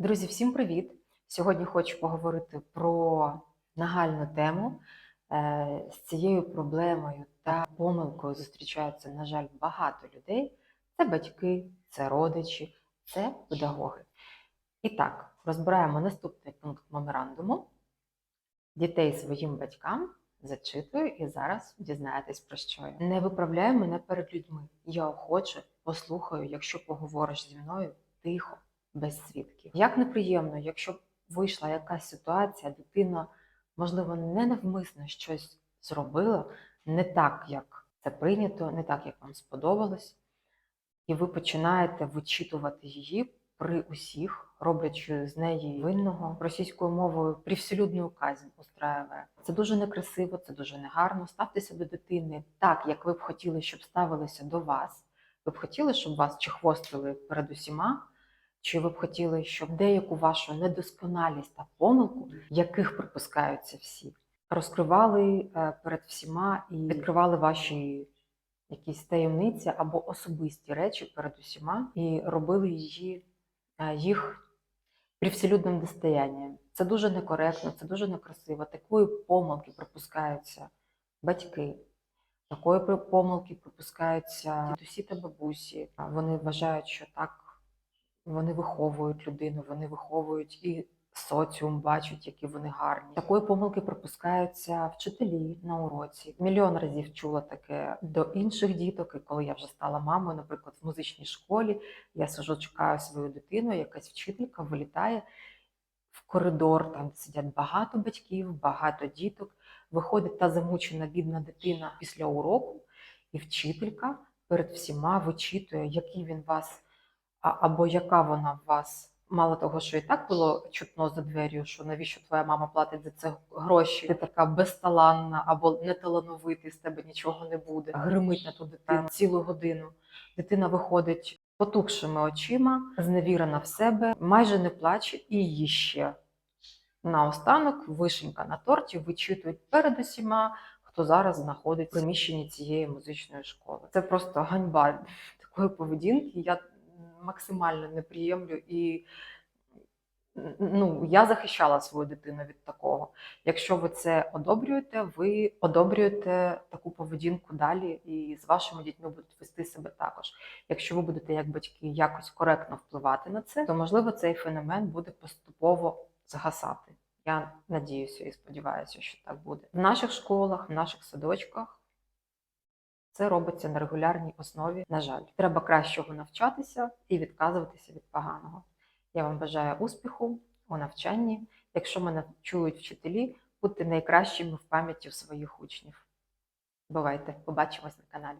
Друзі, всім привіт! Сьогодні хочу поговорити про нагальну тему. Е, З цією проблемою та помилкою зустрічаються, на жаль, багато людей. Це батьки, це родичі, це педагоги. І так, розбираємо наступний пункт меморандуму. Дітей своїм батькам зачитую і зараз дізнаєтесь про що я. Не виправляй мене перед людьми. Я охоче послухаю, якщо поговориш зі мною тихо без свідків. Як неприємно, якщо б вийшла якась ситуація, дитина, можливо, не навмисно щось зробила, не так, як це прийнято, не так, як вам сподобалось, і ви починаєте вичитувати її при усіх, роблячи з неї винного російською мовою привселюдну казнь устраює. Це дуже некрасиво, це дуже негарно. Ставтеся до дитини так, як ви б хотіли, щоб ставилися до вас. Ви б хотіли, щоб вас чехвостили перед усіма. Чи ви б хотіли, щоб деяку вашу недосконалість та помилку, яких припускаються всі, розкривали е, перед всіма і відкривали ваші якісь таємниці або особисті речі перед усіма і робили її е, їх привселюдним достоянням. Це дуже некоректно, це дуже некрасиво. Такої помилки припускаються батьки. Такої помилки припускаються дідусі та бабусі. Вони вважають, що так вони виховують людину, вони виховують і соціум бачать, які вони гарні. Такої помилки припускаються вчителі на уроці. Мільйон разів чула таке до інших діток, і коли я вже стала мамою, наприклад, в музичній школі, я сижу, чекаю свою дитину, якась вчителька вилітає в коридор, там сидять багато батьків, багато діток. Виходить та замучена бідна дитина після уроку, і вчителька перед всіма вичитує, який він вас або яка вона в вас. Мало того, що і так було чутно за дверю, що навіщо твоя мама платить за це гроші, ти така безталанна або неталановитий, з тебе нічого не буде. Гримить на ту дитину цілу годину. Дитина виходить потухшими очима, зневірена в себе, майже не плаче, і її ще наостанок вишенька на торті вичитують перед усіма, хто зараз знаходиться в приміщенні цієї музичної школи. Це просто ганьба такої поведінки. Я максимально не приємлю і ну, я захищала свою дитину від такого. Якщо ви це одобрюєте, ви одобрюєте таку поведінку далі, і з вашими дітьми будуть вести себе також. Якщо ви будете як батьки якось коректно впливати на це, то можливо цей феномен буде поступово згасати. Я надіюся і сподіваюся, що так буде. В наших школах, в наших садочках це робиться на регулярній основі. На жаль, треба кращого навчатися і відказуватися від поганого. Я вам бажаю успіху у навчанні. Якщо мене чують вчителі, будьте найкращими в пам'яті своїх учнів. Бувайте, побачимось на каналі.